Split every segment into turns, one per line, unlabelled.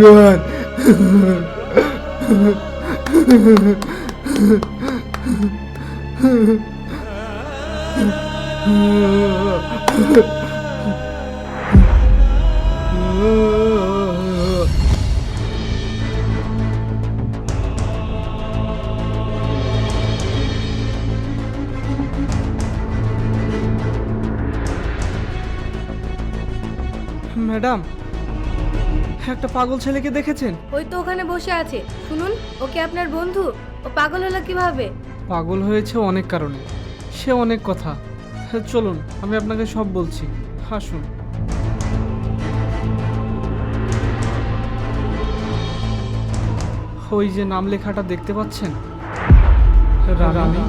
Rohan
madam একটা পাগল ছেলেকে দেখেছেন?
ওই তো ওখানে বসে আছে। শুনুন ওকে আপনার বন্ধু? ও পাগল হলো কীভাবে?
পাগল হয়েছে অনেক কারণে। সে অনেক কথা। হ্যাঁ, চলুন আমি আপনাকে সব বলছি। হাসুন ওই যে নাম লেখাটা দেখতে পাচ্ছেন? রানী?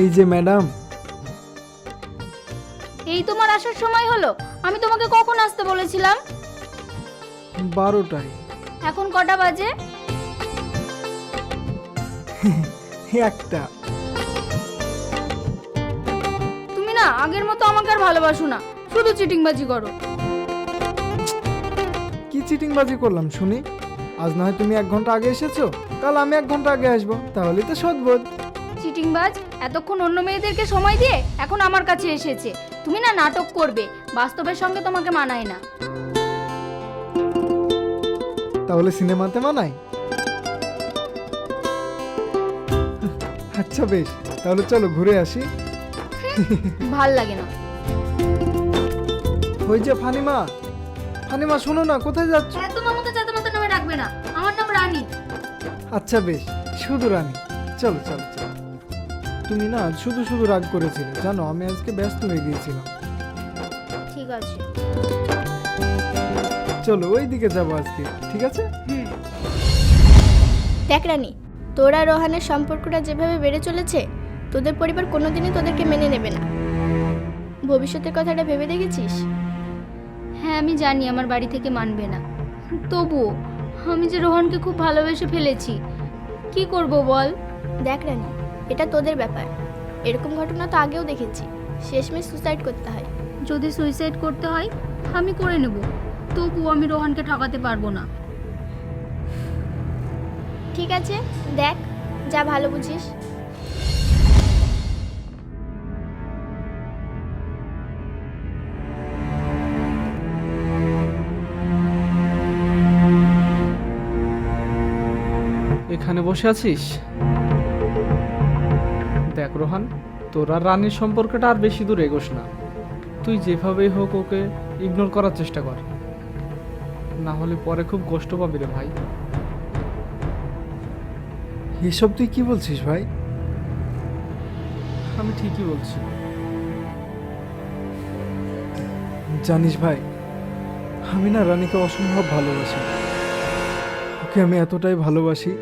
এই যে ম্যাডাম।
এই তোমার আসার সময় হলো? আমি তোমাকে কখন আসতে বলেছিলাম?
বারোটায়।
এখন কটা বাজে?
একটা।
তুমি না আগের মতো আমাকে আর ভালোবাসো না। শুধু চিটিংবাজি করো।
কি চিটিংবাজি করলাম শুনি? আজ না হয় তুমি এক ঘণ্টা আগে এসেছ কাল আমি এক ঘণ্টা আগে আসব তাহলেই তো সদবোধ।
চিটিংবাজ? এতক্ষণ অন্য মেয়েদেরকে সময় দিয়ে এখন আমার কাছে এসেছে। তুমি না নাটক করবে বাস্তবের সঙ্গে তোমাকে মানায় না।
তাহলে সিনেমাতে মানাই আচ্ছা বেশ তাহলে চলো ঘুরে আসি।
ভালো লাগে না।
ওই যে ফানিমা ফানিমা শোনো না কোথায় যাচ্ছ?
হ্যাঁ তোমার মতো মতো নামে রাখবে না আমার নাম রানী।
আচ্ছা বেশ শুধু রানী। চলো চলো। তুমি না শুধু শুধু রাগ করেছিলে। জানো আমি আজকে ব্যস্ত হয়ে গিয়েছিলাম।
ঠিক আছে।
চলো ওই দিকে যাব আজকে ঠিক আছে?
দেখ রানী তোরা রোহানের সম্পর্কটা যেভাবে বেড়ে চলেছে তোদের পরিবার কোনোদিনই তোদেরকে মেনে নেবে না। ভবিষ্যতের কথাটা ভেবে দেখেছিস?
হ্যাঁ আমি জানি আমার বাড়ি থেকে মানবে না। তবুও আমি যে রোহনকে খুব ভালোবেসে ফেলেছি কি করব বল?
দেখ রানী এটা তোদের ব্যাপার। এরকম ঘটনা তো আগেও দেখেছি। শেষমেশ সুসাইড করতে হয়।
যদি সুইসাইড করতে হয় আমি করে নেব। তবুও আমি রোহানকে ঠকাতে পারব না।
ঠিক আছে দেখ যা ভালো বুঝিস।
এখানে বসে আছিস? দেখ রোহান তোর রানীর সম্পর্কটা আর বেশি দূর এগোস না। তুই যেভাবেই হোক ওকে ইগনোর করার চেষ্টা কর। না হলে পরে খুব কষ্ট পাবি রে ভাই।
এসব তুই কি বলছিস ভাই?
আমি ঠিকই বলছি।
জানিস ভাই আমি না রানীকে অসম্ভব ভালোবাসি। ওকে আমি এতটাই ভালোবাসি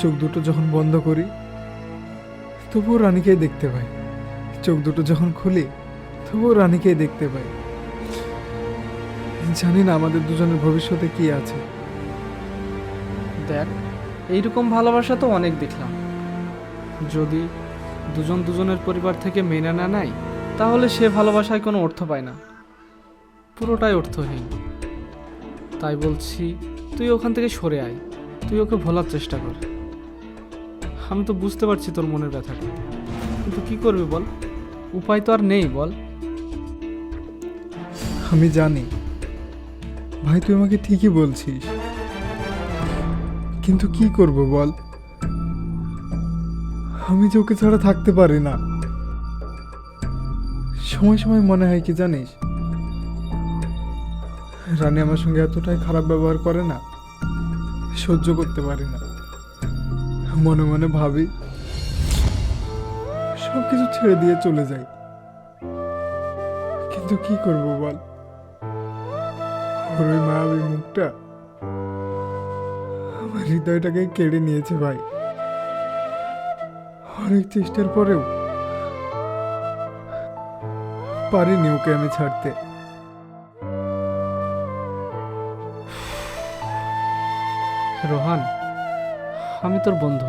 চোখ দুটো যখন বন্ধ করি, তবুও রানীকেই দেখতে পাই। চোখ দুটো যখন খুলি, তবুও রানীকেই দেখতে পাই। জানি না আমাদের দুজনের ভবিষ্যতে কি আছে।
দেখ, এইরকম ভালোবাসা তো অনেক দেখলাম। যদি দুজন দুজনের পরিবার থেকে মেনে না নেয়, তাহলে সে ভালোবাসায় কোনো অর্থ পায় না। পুরোটাই অর্থহীন। তাই বলছি, তুই ওখান থেকে সরে আয়। তুই ওকে ভোলার চেষ্টা কর। আমি তো বুঝতে পারছি তোর মনের ব্যথাটা। কিন্তু কি করবি বল? উপায় তো আর নেই বল।
আমি জানি। ভাই, তুই আমাকে ঠিকই বলছিস। কিন্তু কি করব বল? আমি যে ওকে ছাড়া থাকতে পারি না। সময় সময় মনে হয় কি জানিস? রানী আমার সঙ্গে এতটাই খারাপ ব্যবহার করে না, সহ্য করতে পারি না। মনে মনে ভাবি সব কিছু ছেড়ে দিয়ে চলে যাই। কিন্তু কি করব বল? ওর ওই মায়াবী মুখটা আমার হৃদয়টাকে কেড়ে নিয়েছে ভাই। অনেক চেষ্টার পরেও পারিনি ওকে আমি ছাড়তে।
রোহান আমি তোর বন্ধু।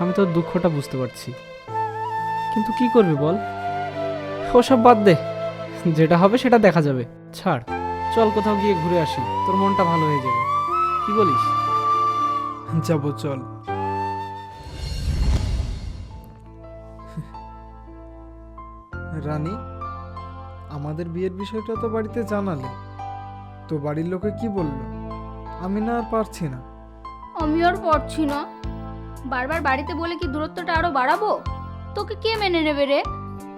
আমি তোর দুঃখটা বুঝতে পারছি। কিন্তু কি করবি বল? ওসব বাদ দে। যেটা হবে সেটা দেখা যাবে। ছাড় চল কোথাও গিয়ে ঘুরে আসি। তোর মনটা ভালো হয়ে যাবে। কি বলিস?
যাব চল। রানী আমাদের বিয়ের বিষয়টা তো বাড়িতে জানালে। তো বাড়ির লোকে কি বলল? আমি না আর পারছি না।
আমি আর পারছি না। বারবার বাড়িতে বলে কি দূরত্বটা আরও বাড়াবো? তোকে কে মেনে নেবে রে?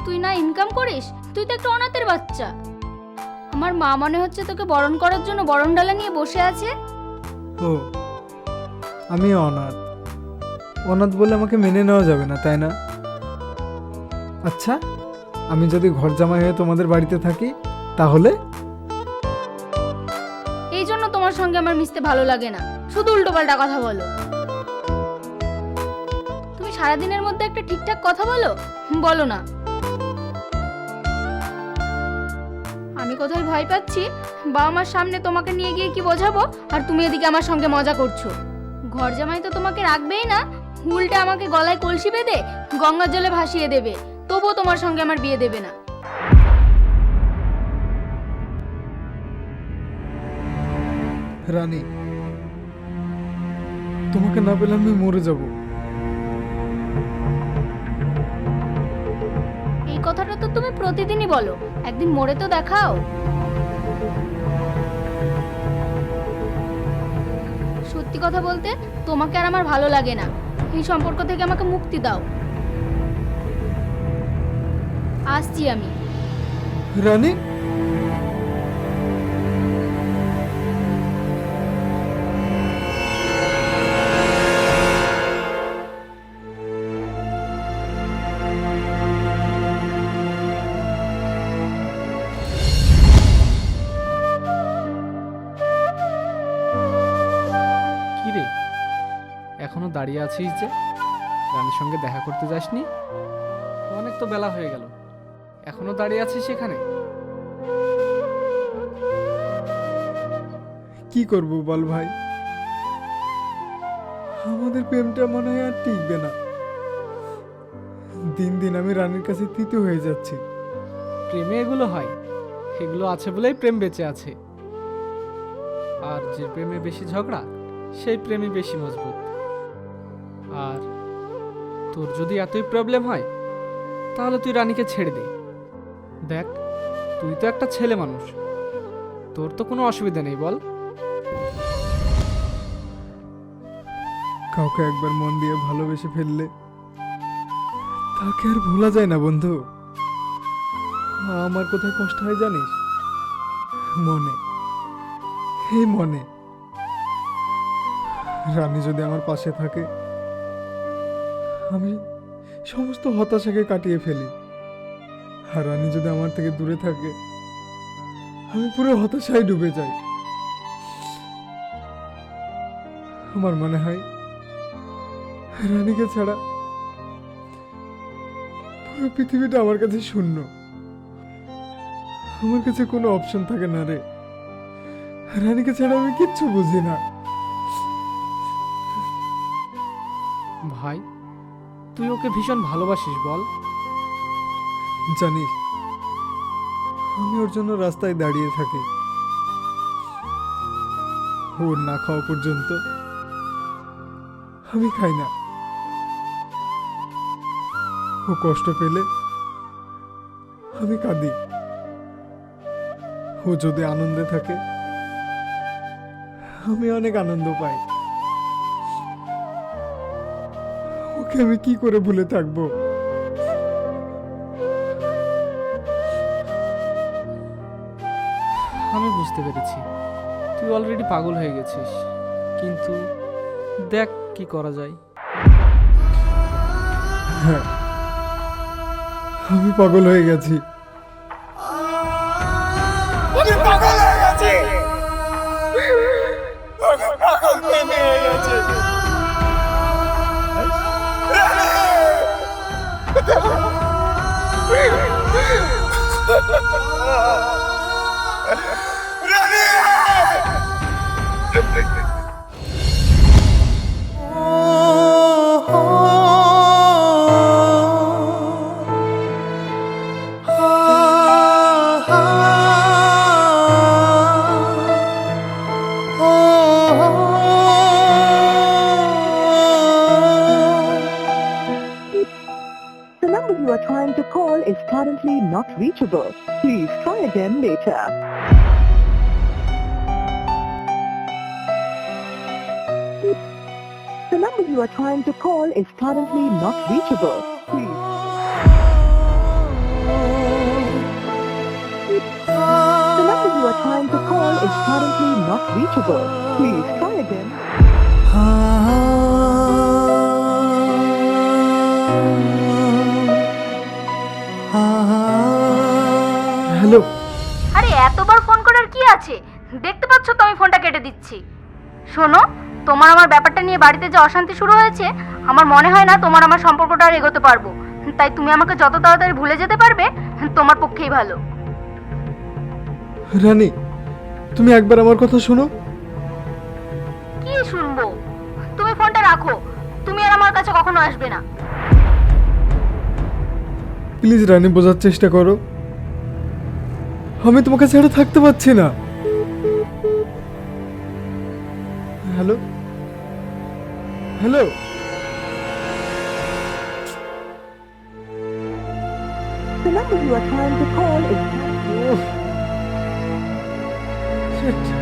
তুই না ইনকাম করিস? তুই তো একটা অনাথের বাচ্চা। আমার মা মনে হচ্ছে তোকে বরণ করার জন্য বরণ ডালা নিয়ে বসে আছে।
ও আমি অনাথ। অনাথ বলে আমাকে মেনে নেওয়া যাবে না তাই না? আচ্ছা আমি যদি ঘর জামাই হয়ে তোমাদের বাড়িতে থাকি তাহলে?
এই জন্য তোমার সঙ্গে আমার মিশতে ভালো লাগে না। শুধু উল্টোপাল্টা কথা বলো। সারাদিনের মধ্যে একটা ঠিকঠাক কথা বলো? বলো না। আমি কোথায় ভয় পাচ্ছি? বাবা মার সামনে তোমাকে নিয়ে গিয়ে কি বোঝাবো? আর তুমি এদিকে আমার সঙ্গে মজা করছ। ঘর জামাই তো তোমাকে রাখবেই না। উল্টে আমাকে গলায় কলসি বেঁধে গঙ্গার জলে ভাসিয়ে দেবে। তবুও তোমার সঙ্গে আমার বিয়ে দেবে না।
রানী, তোমাকে না পেলে আমি মরে যাব।
কথাটা তো তুমি প্রতিদিনই বলো। একদিন মরে তো দেখাও। সত্যি কথা বলতে, তোমাকে আর আমার ভালো লাগে না। এই সম্পর্ক থেকে আমাকে মুক্তি দাও। আসছি আমি।
রানী?
আছিস যে রানীর সঙ্গে দেখা করতে যাসনি? অনেক তো বেলা হয়ে গেল। এখনও দাঁড়িয়ে আছিস সেখানে?
কি করব বল ভাই? আমাদের প্রেমটা মনে হয় আর টিকবে না। দিন দিন আমি রানীর কাছে তৃতীয় হয়ে যাচ্ছি।
প্রেমে এগুলো হয়। এগুলো আছে বলেই প্রেম বেঁচে আছে। আর যে প্রেমে বেশি ঝগড়া সেই প্রেমই বেশি মজবুত। আর তোর যদি এতই প্রবলেম হয়, তাহলে তুই রানীকে ছেড়ে দে। দেখ, তুই তো একটা ছেলে মানুষ। তোর তো কোনো অসুবিধা নেই, বল।
কাউকে একবার মন দিয়ে ভালোবেসে ফেললে, তাকে আর ভোলা যায় না, বন্ধু। আমার কোথায় কষ্ট হয় জানিস? মনে। এই মনে। রানী যদি আমার পাশে থাকে আমি সমস্ত হতাশাকে কাটিয়ে ফেলি। আর রানী যদি আমার থেকে দূরে থাকে, আমি পুরো হতাশায় ডুবে যাই। আমার মনে হয় রানীকে ছাড়া পুরো পৃথিবীটা আমার কাছে শূন্য। আমার কাছে কোনো অপশন থাকে না রে। রানীকে ছাড়া আমি কিচ্ছু বুঝি না।
ভাই তুই ওকে ভীষণ ভালোবাসিস, বল।
জানিস আমি ওর জন্য রাস্তায় দাঁড়িয়ে থাকি। ওর না খাওয়া পর্যন্ত আমি খাই না। ও কষ্ট পেলে আমি কাঁদি। ও যদি আনন্দে থাকে, আমি অনেক আনন্দ পাই। ওকে আমি কি করে ভুলে থাকব?
আমি বুঝতে পেরেছি। তুই অলরেডি পাগল হয়ে গেছিস। কিন্তু দেখ কি করা যায়।
হ্যাঁ আমি পাগল হয়ে গেছি।
The number you are trying to call is currently not reachable. Please. The number you are trying to call is currently not reachable. Please try again.
Hello
আরে এতবার ফোন করার কি আছে দেখতে পাচ্ছ তো আমি ফোনটা কেটে দিচ্ছি শোনো তোমার আমার ব্যাপারটা নিয়ে বাড়িতে যে অশান্তি শুরু হয়েছে আমার মনে হয় না তোমার আমার সম্পর্কটা আর এগোতে পারব। তাই তুমি আমাকে যত তাড়াতাড়ি ভুলে যেতে পারবে তোমার পক্ষেই ভালো।
রানী তুমি একবার আমার কথা শোনো।
কি শুনব? তুমি ফোনটা রাখো। তুমি আর আমার কাছে কখনো আসবে না।
প্লিজ রানী বোঝার চেষ্টা করো। আমি তোমাকে ছেড়ে থাকতে পারছি না। Hello? Hello
The number you are trying to call is
Shit.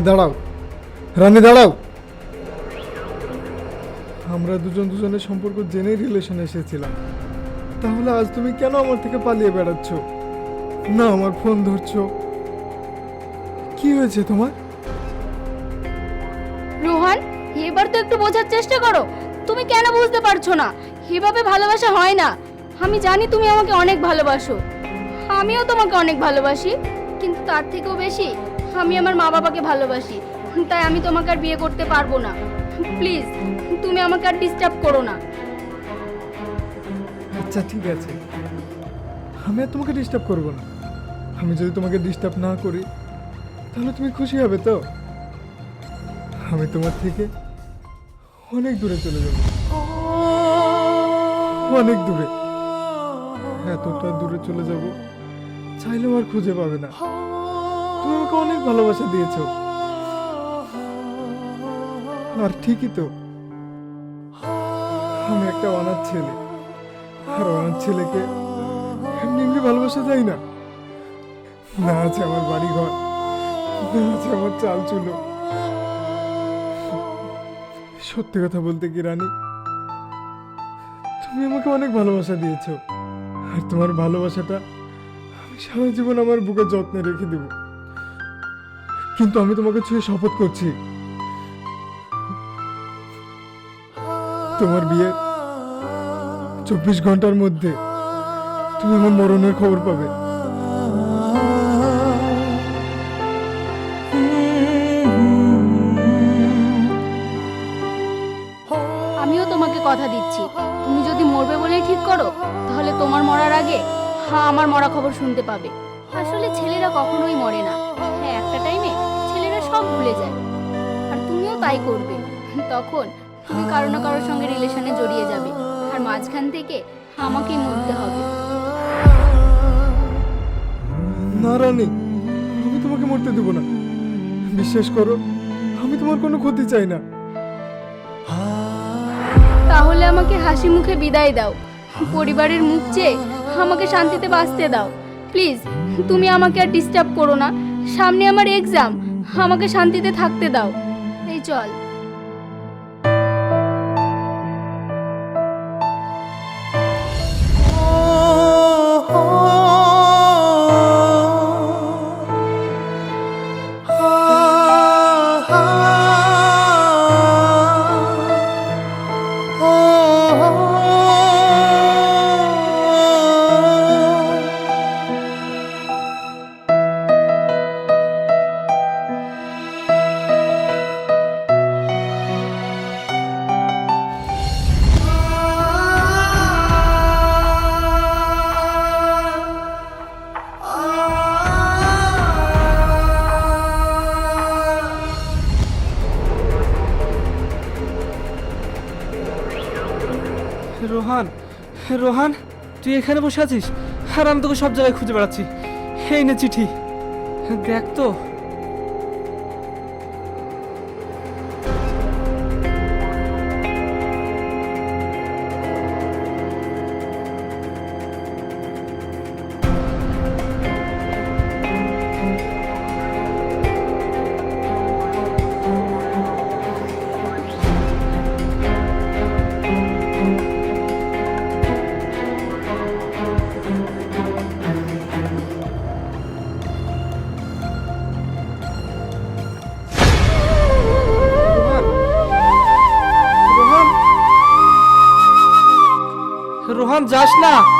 Rani দাঁড়াও। রানী দাঁড়াও। আমরা দুজন দুজনের সম্পর্ক জেনেই রিলেশনে এসেছিলাম। তাহলে আজ তুমি কেন আমার থেকে পালিয়ে বেড়াচ্ছ? না, আমার ফোন ধরছো। কি হয়েছে তোমার?
রোহান, এবার তো একটু বোঝার চেষ্টা করো। তুমি কেন বুঝতে পারছ না? এভাবে ভালোবাসা হয় না। আমি জানি তুমি আমাকে অনেক ভালোবাসো। আমিও তোমাকে অনেক ভালোবাসি, কিন্তু তার থেকেও বেশি আমি আমার মা বাবাকে ভালোবাসি, তাই আমি তোমাকে আর বিয়ে করতে পারব না। প্লিজ, তুমি আমাকে আর ডিস্টার্ব করো না।
আচ্ছা ঠিক আছে। আমি আর তোমাকে ডিস্টার্ব করব না। আমি যদি তোমাকে ডিস্টার্ব না করি, তাহলে তুমি খুশি হবে তো? আমি তোমার থেকে অনেক দূরে চলে যাব। অনেক দূরে। এতটা দূরে চলে যাব, চাইলেও আর খুঁজে পাবে না। তুমি আমাকে অনেক ভালোবাসা দিয়েছ। আর ঠিকই তো। আমি একটা অনাথ ছেলে। আর অনাথ ছেলেকে এমনি এমনি ভালোবাসা যায় না। না আছে আমার বাড়ি ঘর না আছে আমার চাল চুলো সত্যি কথা বলতে কি, রানী? তুমি আমাকে অনেক ভালোবাসা দিয়েছ। আর তোমার ভালোবাসাটা আমি সারা জীবন আমার বুকে যত্নে রেখে দেব। কিন্তু আমি তোমাকে ছুঁয়ে শপথ করছি। তোমার বিয়ে চব্বিশ ঘণ্টার মধ্যে তুমি আমার মরণের খবর পাবে।
আমিও তোমাকে কথা দিচ্ছি। তুমি যদি মরবে বলেই ঠিক করো, তাহলে তোমার মরার আগে হ্যাঁ আমার মরা খবর শুনতে পাবে। আসলে ছেলেরা কখনোই মরে না। সব ভুলে যায়। আর তুমিও তাই করবে। তখন তুমি কারও না কারোর সঙ্গে রিলেশনে জড়িয়ে যাবে। আর মাঝখান থেকে আমাকেই মরতে হবে।
না রানী আমি তোমাকে মরতে দেবো না। বিশ্বাস করো আমি তোমার কোনো ক্ষতি চাই না।
তাহলে আমাকে হাসি মুখে বিদায় দাও। পরিবারের মুখ চেয়ে আমাকে শান্তিতে বাঁচতে দাও। প্লিজ তুমি আমাকে আর ডিস্টার্ব করো না। সামনে আমার এক্সাম আমাকে শান্তিতে থাকতে দাও। এই চল।
রোহান রোহান, তুই এখানে বসে আছিস? আর আমি তোকে সব জায়গায় খুঁজে বেড়াচ্ছি। এই না চিঠি। দেখ তো। না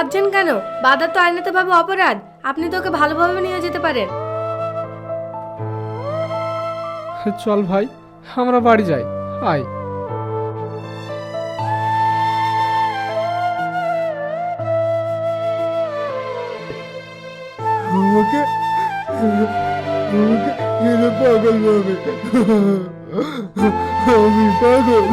বাঁধছেন কেন? বাধা তো আইনাতে ভাবে অপরাধ। আপনি তো ওকে ভালোভাবে নিয়ে যেতে পারেন।
চল ভাই আমরা বাড়ি যাই। আয়।
আমাকে আমাকে মেরে পাগল ভাবে আমি পাগল।